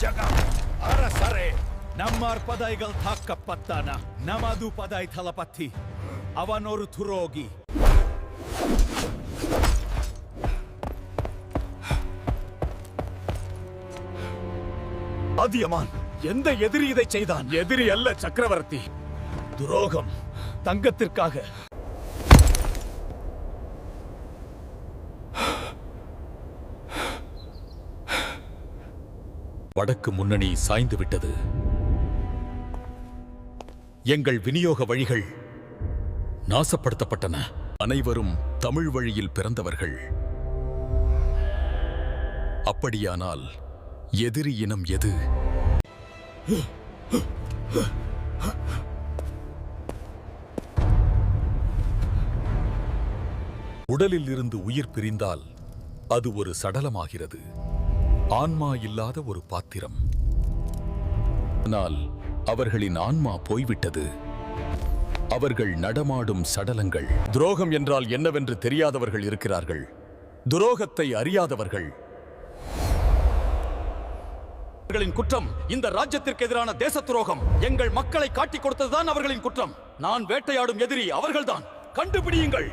ಜಗಂ ಅರಸರೇ ನಮ್ಮಾರ್ ಪದಾಯಿಗಳು ತಾಕಪ್ಪತ್ತಾನ ನಮದು ಪದಾಯಿ ಥಲಪತ್ತಿ ಅವನೊರು ತುರೋಗಿ அதியமான் எந்த எதிரி இதை செய்தான் எதிரி அல்ல சக்கரவர்த்தி துரோகம் தங்கத்திற்காக வடக்கு முன்னணி சாய்ந்து விட்டது. எங்கள் விநியோக வழிகள் நாசப்படுத்தப்பட்டன. அனைவரும் தமிழ் வழியில் பிறந்தவர்கள். அப்படியானால் எதிரி இனம் எது? உடலில் இருந்து உயிர் பிரிந்தால் அது ஒரு சடலமாகிறது. ஆன்மா இல்லாத ஒரு பாத்திரம். ஆனால் அவர்களின் ஆன்மா போய்விட்டது. அவர்கள் நடமாடும் சடலங்கள். துரோகம் என்றால் என்னவென்று தெரியாதவர்கள் இருக்கிறார்கள். துரோகத்தை அறியாதவர்கள். அவர்களின் குற்றம் இந்த ராஜ்யத்திற்கு எதிரான தேச துரோகம். எங்கள் மக்களை காட்டிக் கொடுத்ததுதான் அவர்களின் குற்றம். நான் வேட்டையாடும் எதிரி அவர்கள்தான். கண்டுபிடியுங்கள்.